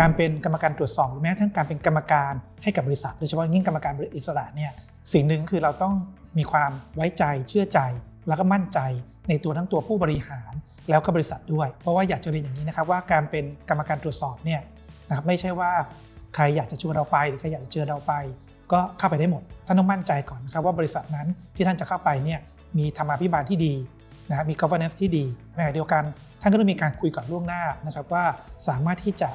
การเป็นกรรมการตรวจสอบหรือแม้กระทั่งการเป็นกรรมการให้กับบริษัทโดยเฉพาะยิ่งกรรมการบริษัทอิสระเนี่ยสิ่งหนึ่งคือเราต้องมีความไว้ใจเชื่อใจ แล้วก็มั่นใจในตัวทั้งตัวผู้บริหาร แล้วก็บริษัทด้วย เพราะว่าอยากจะเรียนอย่างนี้นะครับว่าการเป็นกรรมการตรวจสอบเนี่ยนะครับไม่ใช่ว่าใครอยากจะชวนเราไปหรือใครอยากจะเจอเราไป ก็เข้าไปได้หมดท่านต้องมั่นใจก่อนนะครับว่าบริษัทนั้นที่ท่านจะเข้าไปเนี่ยมีธรรมาภิบาลที่ดีนะมี governance ที่ดีในขณะเดียวกัน ท่านก็ต้องมีการคุยก่อนล่วงหน้านะครับว่าสามารถที่จะ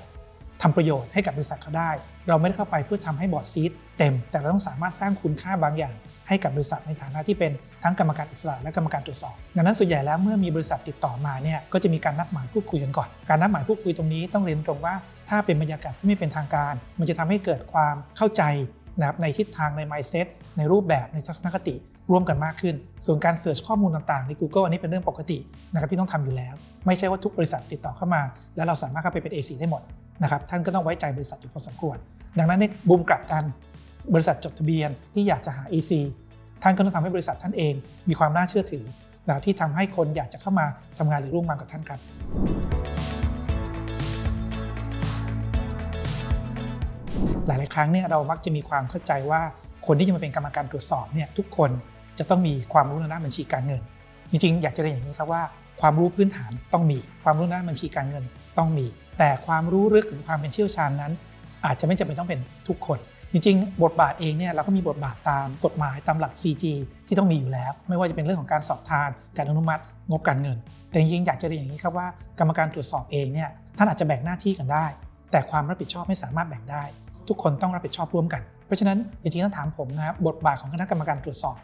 ทำประโยชน์ให้กับบริษัทเขาได้ เราไม่ได้เข้าไปเพื่อทำให้บอร์ดซีทเต็ม แต่เราต้องสามารถสร้างคุณค่าบางอย่าง ให้กับบริษัทในฐานะที่เป็นทั้งกรรมการอิสระและกรรมการตรวจสอบดังนั้นส่วนใหญ่แล้วเมื่อมีบริษัทติดต่อมาเนี่ยก็จะมีการนัดหมายพูดคุยกันก่อน การนัดหมายพูดคุยตรงนี้ต้องเรียนตรงว่า ถ้าเป็นบรรยากาศที่ไม่เป็นทางการ มันจะทำให้เกิดความเข้าใจนะครับในทิศทางใน mindset ในรูปแบบในทัศนคติร่วมกันมากขึ้น ส่วนการเสิร์ชข้อมูลต่างๆ ใน Google อันนี้เป็นเรื่องปกตินะครับที่ต้องทำอยู่แล้ว ไม่ใช่ว่าทุกบริษัทติดต่อเข้ามา แล้วเราสามารถเข้าไปเป็น AC ได้หมด นะครับท่านก็ต้องไว้ใจบริษัทอยู่พอสมควร ดังนั้นในบุมกลับกันบริษัทจดทะเบียนที่อยากจะหา AC ท่านก็ต้องทำให้บริษัทท่านเอง มีความน่าเชื่อถือนะที่ทำให้คนอยากจะเข้ามาทำงานหรือร่วมงานกับท่านครับ หลาย ๆ ครั้งเนี่ยเรามักจะมีความเข้าใจว่าคนที่จะมาเป็นกรรมการตรวจสอบเนี่ยทุกคนจะต้องมีความรู้ในด้านบัญชีการเงิน จริง ๆ อยากจะเรียนอย่างนี้ครับว่า ความรู้พื้นฐานต้องมี ความรู้ในด้านบัญชีการเงินต้องมี แต่ความรู้ลึกหรือความเป็นเชี่ยวชาญนั้น อาจจะไม่จำเป็นต้องเป็นทุกคน จริงๆ บทบาทเองเนี่ยเราก็มีบทบาทตามกฎหมายตามหลัก CG ที่ต้องมีอยู่แล้ว ไม่ว่าจะเป็นเรื่องของการสอบทาน การอนุมัติ งบการเงิน แต่จริงๆอยากจะเรียนอย่างนี้ครับว่ากรรมการตรวจสอบเองเนี่ยท่านอาจจะแบ่งหน้าที่กันได้ แต่ความรับผิดชอบไม่สามารถแบ่งได้ ทุกคนต้องรับผิดชอบร่วมกัน เพราะฉะนั้นจริงๆถ้าถามผมนะครับบทบาทของคณะกรรมการตรวจสอบ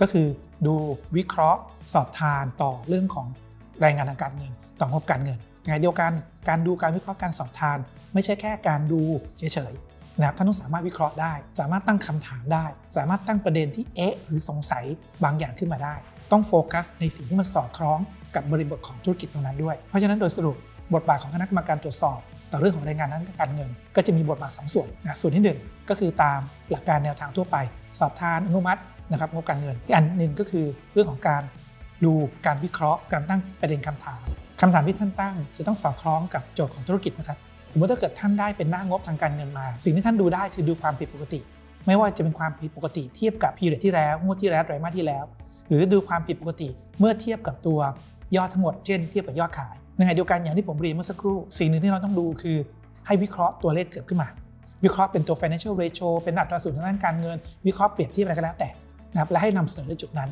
ก็คือดูวิเคราะห์ สอบทานต่อเรื่องของรายงานทางการเงิน ต่องบการเงินไงเดียวกัน การดูการวิเคราะห์การสอบทาน ไม่ใช่แค่การดูเฉยๆนะครับท่านต้องสามารถวิเคราะห์ได้ สามารถตั้งคำถามได้ สามารถตั้งประเด็นที่เอ๊ะหรือสงสัยบางอย่างขึ้นมาได้ ต้องโฟกัสในสิ่งที่มันสอดคล้องกับบริบทของธุรกิจตรงนั้นด้วย เพราะฉะนั้นโดยสรุปบทบาทของคณะกรรมการตรวจสอบ ต่อเรื่องของรายงานทางการเงิน ก็จะมีบทบาทสองส่วนนะส่วนที่หนึ่งก็คือตามหลักการแนวทางทั่วไป สอบทานอนุมัตินะครับงบการเงินอีกอันหนึ่งก็คือเรื่องของการดูการวิเคราะห์การตั้งประเด็นคำถาม คำถามที่ท่านตั้งจะต้องสอดคล้องกับโจทย์ของธุรกิจนะครับ สมมติถ้าเกิดท่านได้เป็นหน้างบทางการเงินมา สิ่งที่ท่านดูได้คือดูความผิดปกติ ไม่ว่าจะเป็นความผิดปกติเทียบกับพีเรียที่แล้วงวดที่แล้วไตรมาสที่แล้ว หรือดูความผิดปกติเมื่อเทียบกับตัวยอดทั้งหมดเช่นเทียบกับยอดขายในขณะเดียวกันอย่างที่ผมเรียนเมื่อสักครู่ สิ่งหนึ่งที่เราต้องดูคือ ให้วิเคราะห์ตัวเลขเกิดขึ้นมา วิเคราะห์เป็นตัว financial ratio เป็นอัตราส่วนทางด้านการเงิน วิเคราะห์เปรียบเทียบอะไรก็แล้วแต่นะครับและให้นำเสนอในจุดนั้น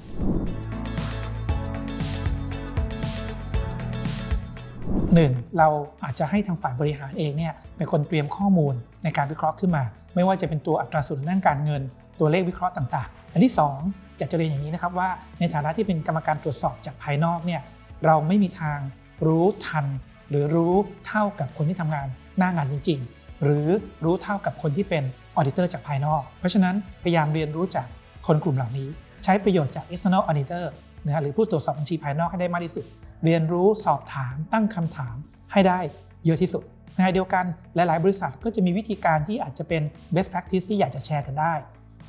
หนึ่งเราอาจจะให้ทางฝ่ายบริหารเองเนี่ยเป็นคนเตรียมข้อมูลในการวิเคราะห์ขึ้นมา ไม่ว่าจะเป็นตัวอัตราส่วนทางด้านการเงิน ตัวเลขวิเคราะห์ต่างๆ อันที่ 2 อยากจะเรียนอย่างนี้นะครับว่าในฐานะที่เป็นกรรมการตรวจสอบจากภายนอกเนี่ยเราไม่มีทางรู้ทัน หรือรู้เท่ากับคนที่ทำงานหน้างานจริง ๆ หรือรู้เท่ากับคนที่เป็นออเดเตอร์จากภายนอก เพราะฉะนั้นพยายามเรียนรู้จากคนกลุ่มเหล่านี้ ใช้ประโยชน์จาก external auditor นะฮะหรือผู้ตรวจสอบบัญชีภายนอกให้ได้มากที่สุด เรียนรู้สอบถามตั้งคำถามให้ได้เยอะที่สุด ในเดียวกันหลาย ๆ บริษัทก็จะมีวิธีการที่อาจจะเป็น best practice ที่อยากจะแชร์กันได้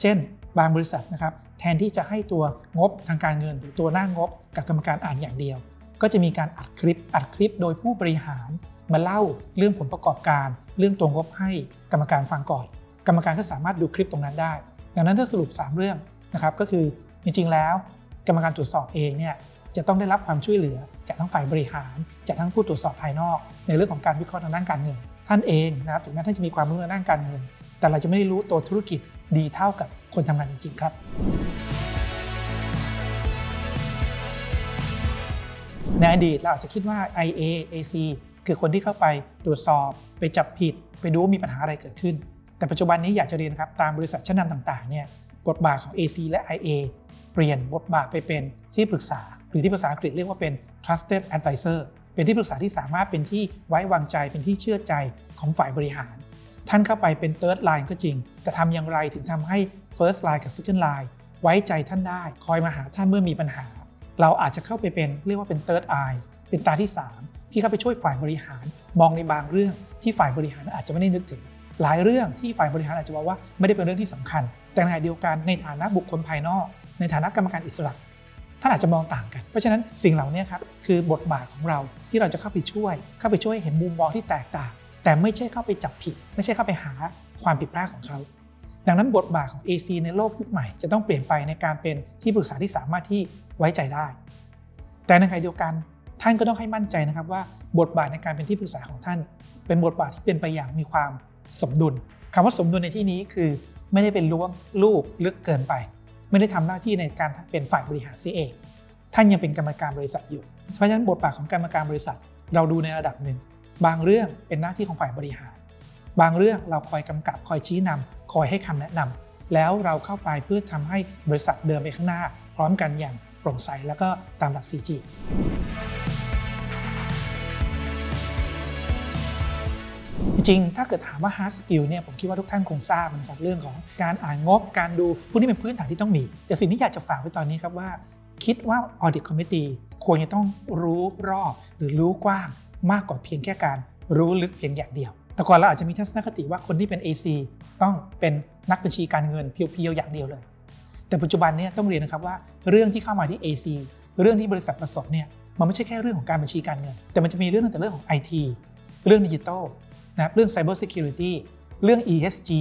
เช่น บางบริษัทนะครับแทนที่จะให้ตัวงบทางการเงิน หรือตัวหน้างบกับกรรมการอ่านอย่างเดียว ก็จะมีการอัดคลิปอัดคลิปโดยผู้บริหาร มาเล่าเรื่องผลประกอบการ เรื่องตัวงบให้กรรมการฟังก่อน กรรมการก็สามารถดูคลิปตรงนั้นได้ ดังนั้นถ้าสรุป 3 เรื่องนะครับก็คือจริงๆแล้ว กรรมการตรวจสอบเองเนี่ย จะต้องได้รับความช่วยเหลือ จากทั้งฝ่ายบริหาร จากทั้งผู้ตรวจสอบภายนอก ในเรื่องของการวิเคราะห์ทางด้านการเงิน ท่านเองนะครับถึงแม้ท่านจะมีความรู้ในด้านการเงิน แต่เราจะไม่ได้รู้ตัวธุรกิจดีเท่ากับคนทำงานจริงๆครับ ในอดีตเราอาจจะคิดว่า IA AC คือคนที่เข้าไปตรวจสอบ ไปจับผิด ไปดูว่ามีปัญหาอะไรเกิดขึ้น แต่ปัจจุบันนี้อยากจะเรียนครับตามบริษัทชั้นนำต่างๆเนี่ยบทบาทของ AC และ IA เปลี่ยนบทบาทไปเป็นที่ปรึกษา หรือที่ภาษาอังกฤษเรียกว่าเป็น trusted advisor เป็นที่ปรึกษาที่สามารถเป็นที่ไว้วางใจเป็นที่เชื่อใจของฝ่ายบริหาร ท่านเข้าไปเป็น third line ก็จริง แต่ทำอย่างไรถึงทำให้ first line กับ second line ไว้ใจท่านได้ คอยมาหาท่านเมื่อมีปัญหา เราอาจจะเข้าไปเป็นเรียกว่าเป็น third eyes เป็นตาที่ 3 ที่เข้าไปช่วยฝ่ายบริหาร มองในบางเรื่องที่ฝ่ายบริหารอาจจะไม่ได้นึกถึง หลายเรื่องที่ฝ่ายบริหารอาจจะบอกว่าไม่ได้เป็นเรื่องที่สำคัญ แต่ในขณะเดียวกันในฐานะบุคคลภายนอก ในฐานะกรรมการอิสระ ท่านอาจจะมองต่างกัน เพราะฉะนั้นสิ่งเหล่านี้ครับคือบทบาทของเราที่เราจะเข้าไปช่วย เข้าไปช่วยเห็นมุมมองที่แตกต่าง แต่ไม่ใช่เข้าไปจับผิด ไม่ใช่เข้าไปหาความผิดพลาดของเขา ดังนั้นบทบาทของ AC ในโลกยุคใหม่ จะต้องเปลี่ยนไปในการเป็นที่ปรึกษาที่สามารถที่ไว้ใจได้ แต่ในขณะเดียวกันท่านก็ต้องให้มั่นใจนะครับว่าบทบาทในการเป็นที่ปรึกษาของท่าน เป็นบทบาทที่เป็นไปอย่างมีความสมดุลคำว่าสมดุลในที่นี้คือ ไม่ได้เป็นล้วงลูกลึกเกินไป ไม่ได้ทำหน้าที่ในการเป็นฝ่ายบริหารซีเอง ท่านยังเป็นกรรมการบริษัทอยู่ เพราะฉะนั้นบทบาทของกรรมการบริษัทเราดูในระดับหนึ่ง บางเรื่องเป็นหน้าที่ของฝ่ายบริหาร บางเรื่องเราคอยกำกับคอยชี้นำคอยให้คำแนะนำแล้วเราเข้าไปเพื่อทำให้บริษัทเดินไปข้างหน้า พร้อมกันอย่างโปร่งใสแล้วก็ตามหลัก 4G จริงๆ ถ้าเกิดถามว่า hard skill เนี่ยผมคิดว่าทุกท่านคงทราบนะครับเรื่องของการอ่านงบการดูพวกนี้เป็นพื้นฐานที่ต้องมี แต่สิ่งที่อยากจะฝากไว้ตอนนี้ครับว่า คิดว่า audit committee ควรจะต้องรู้รอบหรือรู้กว้างมากกว่าเพียงแค่การรู้ลึกเพียงอย่างเดียว แต่ก่อนเราอาจจะมีทัศนคติว่าคนที่เป็น AC ต้องเป็นนักบัญชีการเงินเพียวๆอย่างเดียวเลย แต่ปัจจุบันเนี่ยต้องเรียนนะครับว่าเรื่องที่เข้ามาที่ AC เรื่องที่บริษัทประสบเนี่ยมันไม่ใช่แค่เรื่องของการบัญชีการเงิน แต่มันจะมีเรื่องตั้งแต่เรื่องของ IT เรื่องดิจิทัล นะครับเรื่อง Cyber Security เรื่อง ESG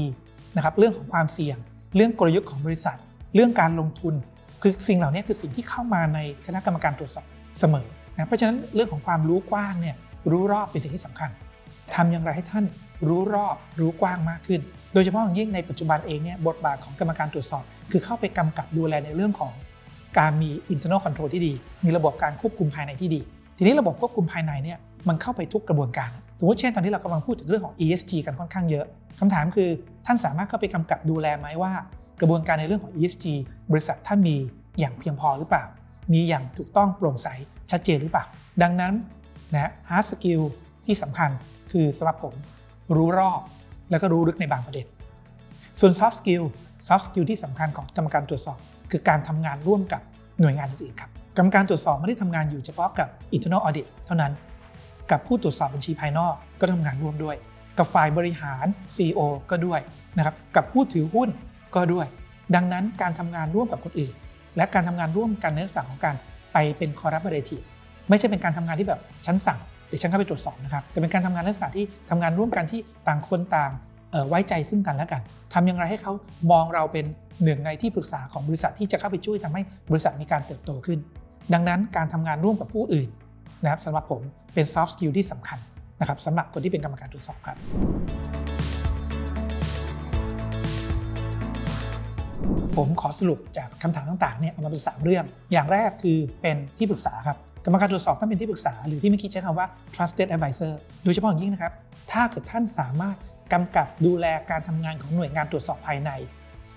นะครับเรื่องของความเสี่ยง เรื่องกลยุทธ์ของบริษัท เรื่องการลงทุน คือสิ่งเหล่านี้คือสิ่งที่เข้ามาในคณะกรรมการตรวจสอบเสมอนะเพราะฉะนั้นเรื่องของความรู้กว้างเนี่ยรู้รอบเป็นสิ่งที่สำคัญทำอย่างไรให้ท่านรู้รอบรู้กว้างมากขึ้น โดยเฉพาะอย่างยิ่งในปัจจุบันเองเนี่ยบทบาทของกรรมการตรวจสอบ คือเข้าไปกำกับดูแลในเรื่องของการมี internal control ที่ดี มีระบบการควบคุมภายในที่ดี ทีนี้ระบบควบคุมภายในเนี่ยมันเข้าไปทุกกระบวนการ สมมติเช่นตอนนี้เรากำลังพูดถึงเรื่องของ ESG กันค่อนข้างเยอะคำถามคือท่านสามารถเข้าไปกำกับดูแลไหมว่า กระบวนการในเรื่องของ ESG บริษัทท่านมีอย่างเพียงพอหรือเปล่า มีอย่างถูกต้องโปร่งใสชัดเจนหรือเปล่า ดังนั้นนะ hard skill ที่สำคัญคือสำหรับผมรู้รอบแล้วก็รู้ลึกในบางประเด็น ส่วน soft skill soft skill ที่สำคัญของกรรมการตรวจสอบ คือการทำงานร่วมกับหน่วยงานอื่นๆครับกรรมการตรวจสอบไม่ได้ทำงานอยู่เฉพาะกับ internal audit เท่านั้น กับผู้ตรวจสอบบัญชีภายนอกก็ทำงานร่วมด้วย กับฝ่ายบริหาร CEO ก็ด้วยนะครับกับผู้ถือหุ้นก็ด้วย ดังนั้นการทำงานร่วมกับคนอื่น และการทำงานร่วมกันในลักษณะของการไปเป็น collaborative ไม่ใช่เป็นการทำงานที่แบบฉันสั่งเดี๋ยวฉันเข้าไปตรวจสอบนะครับแต่เป็นการทำงานลักษณะที่ทำงานร่วมกันที่ต่างคนต่างไว้ใจซึ่งกันและกันทำอย่างไรให้เขามองเราเป็นหนึ่งในที่ปรึกษาของบริษัทที่จะเข้าไปช่วยทำให้บริษัทมีการเติบโตขึ้น ดังนั้นการทำงานร่วมกับผู้อื่น นะครับสำหรับผมเป็น soft skill ที่สำคัญนะครับสำหรับคนที่เป็นกรรมการตรวจสอบครับผมขอสรุปจากคำถามต่างๆเนี่ยเอามาเป็นสามเรื่อง อย่างแรกคือเป็นที่ปรึกษาครับกรรมการตรวจสอบต้องเป็นที่ปรึกษา หรือที่ไม่คิดใช้คำว่า trusted advisor โดยเฉพาะอย่างยิ่งนะครับ ถ้าเกิดท่านสามารถกำกับดูแลการทำงานของหน่วยงานตรวจสอบภายใน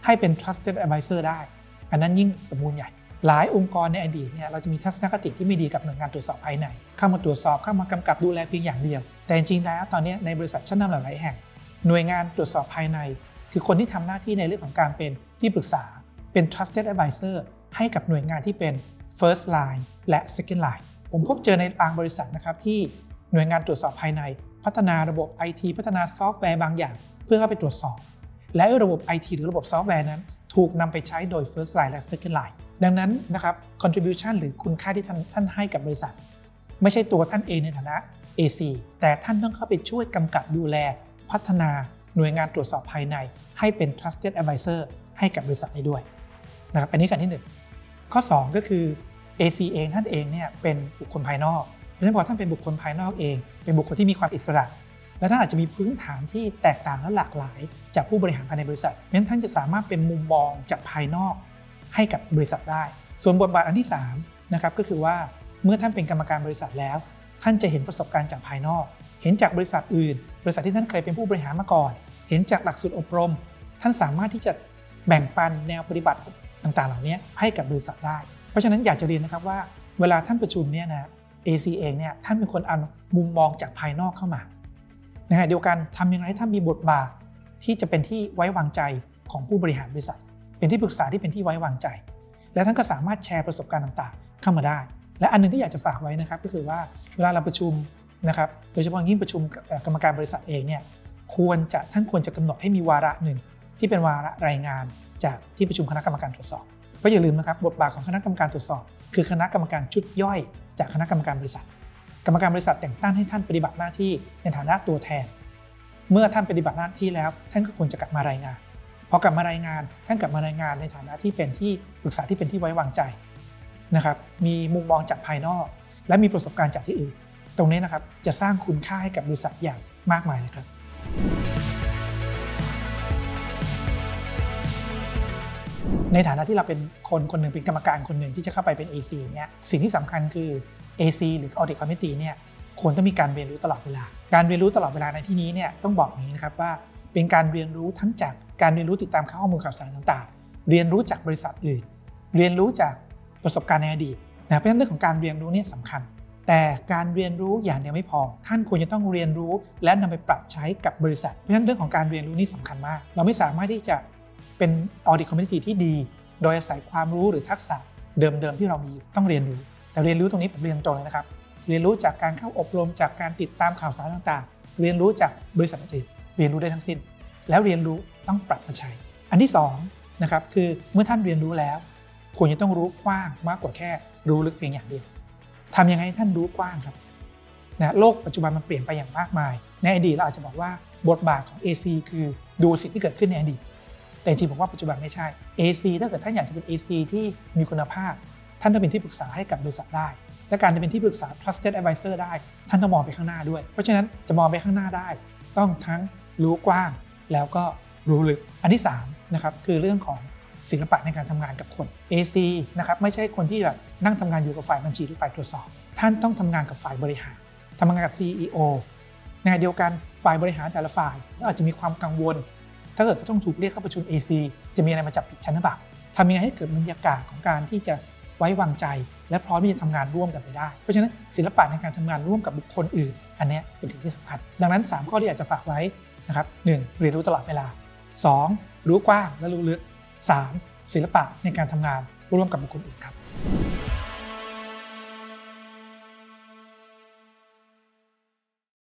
ให้เป็น trusted advisor ได้ อันนั้นยิ่งสมบูรณ์ใหญ่ หลายองค์กรในอดีตเนี่ยเราจะมีทัศนคติที่ไม่ดีกับหน่วยงานตรวจสอบภายใน เข้ามาตรวจสอบเข้ามากำกับดูแลเพียงอย่างเดียว แต่จริงๆแล้วตอนนี้ในบริษัทชั้นนำหลาย ๆ แห่ง หน่วยงานตรวจสอบภายใน คือคนที่ทำหน้าที่ในเรื่องของการเป็นที่ปรึกษาเป็น trusted advisor ให้กับหน่วยงานที่เป็น first line และ second line ผมพบเจอในบางบริษัทนะครับที่หน่วยงานตรวจสอบภายใน พัฒนาระบบ IT พัฒนาซอฟต์แวร์บางอย่าง เพื่อเข้าไปตรวจสอบ และระบบ IT หรือระบบซอฟต์แวร์นั้น ถูกนำไปใช้โดย first line และ second line ดังนั้นนะครับ contribution หรือคุณค่าที่ท่านท่านให้กับบริษัท ไม่ใช่ตัวท่านเองในฐานะ AC แต่ท่านต้องเข้าไปช่วยกำกับดูแล พัฒนาหน่วยงานตรวจสอบภายใน ให้เป็น trusted advisor ให้กับบริษัทได้ด้วยนะครับอันนี้กันที่หนึ่งข้อ 2 ก็คือ AC เองท่านเองเนี่ยเป็นบุคคลภายนอกเพราะฉะนั้นพอท่านเป็นบุคคลภายนอกเอง เป็นบุคคลที่มีความอิสระ และท่านอาจจะมีพื้นฐานที่แตกต่างและหลากหลาย จากผู้บริหารภายในบริษัทเพราะฉะนั้นท่านจะสามารถเป็นมุมมองจากภายนอกให้กับบริษัทได้ ส่วนบทบาทอันที่3นะครับก็คือว่าเมื่อท่านเป็นกรรมการบริษัทแล้ว ท่านจะเห็นประสบการณ์จากภายนอก เห็นจากบริษัทอื่น บริษัทที่ท่านเคยเป็นผู้บริหารมาก่อน เห็นจากหลักสูตรอบรม ท่านสามารถที่จะแบ่งปันแนวปฏิบัติต่างๆ เหล่านี้ให้กับบริษัทได้ เพราะฉะนั้นอยากจะเรียนนะครับว่าเวลาท่านประชุมเนี่ยนะ AC เองเนี่ยท่านเป็นคนเอามุมมองจากภายนอกเข้ามา นะฮะเดียวกันทำยังไงให้ามีบทบาทที่จะเป็นที่ไว้วางใจของผู้บริหารบริษัท เป็นที่ปรึกษาที่เป็นที่ไว้วางใจ และท่านก็สามารถแชร์ประสบการณ์ต่างๆ เข้ามาได้ และอันหนึงที่อยากจะฝากไว้นะครับก็คือว่าเวลาเราประชุมนะครับโดยเฉพาะยิ่งประชุมกรรมการบริษัทเองเนี่ยควรจะท่านควรจะกำหนดให้มีวาระหนึ่ง ที่เป็นวาระรายงานจากที่ประชุมคณะกรรมการตรวจสอบเพราะอย่าลืมนะครับบทบาทของคณะกรรมการตรวจสอบ คือคณะกรรมการชุดย่อยจากคณะกรรมการบริษัท กรรมการบริษัทแต่งตั้งให้ท่านปฏิบัติหน้าที่ในฐานะตัวแทน เมื่อท่านปฏิบัติหน้าที่แล้ว ท่านก็ควรจะกลับมารายงานพอกลับมารายงานท่านกลับมารายงานในฐานะที่เป็นที่ปรึกษาที่เป็นที่ไว้วางใจนะครับมีมุมมองจากภายนอก และมีประสบการณ์จากที่อื่น ตรงนี้นะครับจะสร้างคุณค่าให้กับบริษัทอย่างมากมายเลยครับ ในฐานะที่เราเป็นคนคนหนึ่งเป็นกรรมการคนหนึ่งที่จะเข้าไปเป็น AC เนี่ยสิ่งที่สำคัญคือ AC หรือ Audit Committee เนี่ยควรต้องมีการเรียนรู้ตลอดเวลา การเรียนรู้ตลอดเวลาในที่นี้เนี่ยต้องบอกอย่างนี้นะครับว่าเป็นการเรียนรู้ทั้งจากการเรียนรู้ติดตามข้อมูลข่าวสารต่างๆ เรียนรู้จากบริษัทอื่น เรียนรู้จากประสบการณ์ในอดีตนะเพราะฉะนั้นเรื่องของการเรียนรู้เนี่ยสำคัญ แต่การเรียนรู้อย่างเดียวไม่พอ ท่านควรจะต้องเรียนรู้และนำไปปรับใช้กับบริษัท เพราะฉะนั้นเรื่องของการเรียนรู้นี่สำคัญมาก เราไม่สามารถที่จะ เป็น audit community ที่ดี โดยอาศัยความรู้หรือทักษะเดิมๆที่เรามีอยู่ต้องเรียนรู้ แต่เรียนรู้ตรงนี้ผมเรียนตรงเลยนะครับ เรียนรู้จากการเข้าอบรมจากการติดตามข่าวสารต่างๆ เรียนรู้จากบริษัทอื่นเรียนรู้ได้ทั้งสิ้น แล้วเรียนรู้ต้องปรับมาใช้ อันที่สองนะครับคือเมื่อท่านเรียนรู้แล้วควรจะต้องรู้กว้างมากกว่าแค่รู้ลึกเพียงอย่างเดียวทำยังไงให้ท่านรู้กว้างครับนะโลกปัจจุบันมันเปลี่ยนไปอย่างมากมาย ในอดีตเราอาจจะบอกว่าบทบาทของ AC คือดูสิ่งที่เกิดขึ้นในอดีต แต่จริงผมว่าปัจจุบันไม่ใช่ AC ถ้าเกิดท่านอยากจะเป็น AC ที่มีคุณภาพ ท่านต้องเป็นที่ปรึกษาให้กับบริษัทได้ และการจะเป็นที่ปรึกษา trusted advisor ได้ ท่านต้องมองไปข้างหน้าด้วย เพราะฉะนั้นจะมองไปข้างหน้าได้ ต้องทั้งรู้กว้างแล้วก็รู้ลึก อันที่3นะครับคือเรื่องของศิลปะในการทำงานกับคน AC นะครับไม่ใช่คนที่แบบนั่งทำงานอยู่กับฝ่ายบัญชีหรือฝ่ายตรวจสอบ ท่านต้องทำงานกับฝ่ายบริหารทำงานกับ CEO ในขณะเดียวกันฝ่ายบริหารแต่ละฝ่ายก็อาจจะมีความกังวล ถ้าเกิดเขาต้องถูกเรียกเข้าประชุม AC จะมีอะไรมาจับผิดชั้นหรือเปล่าทำยังไงให้เกิดบรรยากาศของการที่จะไว้วางใจ และพร้อมที่จะทำงานร่วมกันไปได้ เพราะฉะนั้นศิลปะในการทำงานร่วมกับบุคคลอื่น อันนี้เป็นสิ่งที่สำคัญ ดังนั้น 3 ข้อที่อยากจะฝากไว้นะครับหนึ่งเรียนรู้ตลอดเวลา 2. รู้กว้างและรู้ลึก 3. ศิลปะในการทำงานร่วมกับบุคคลอื่นครับ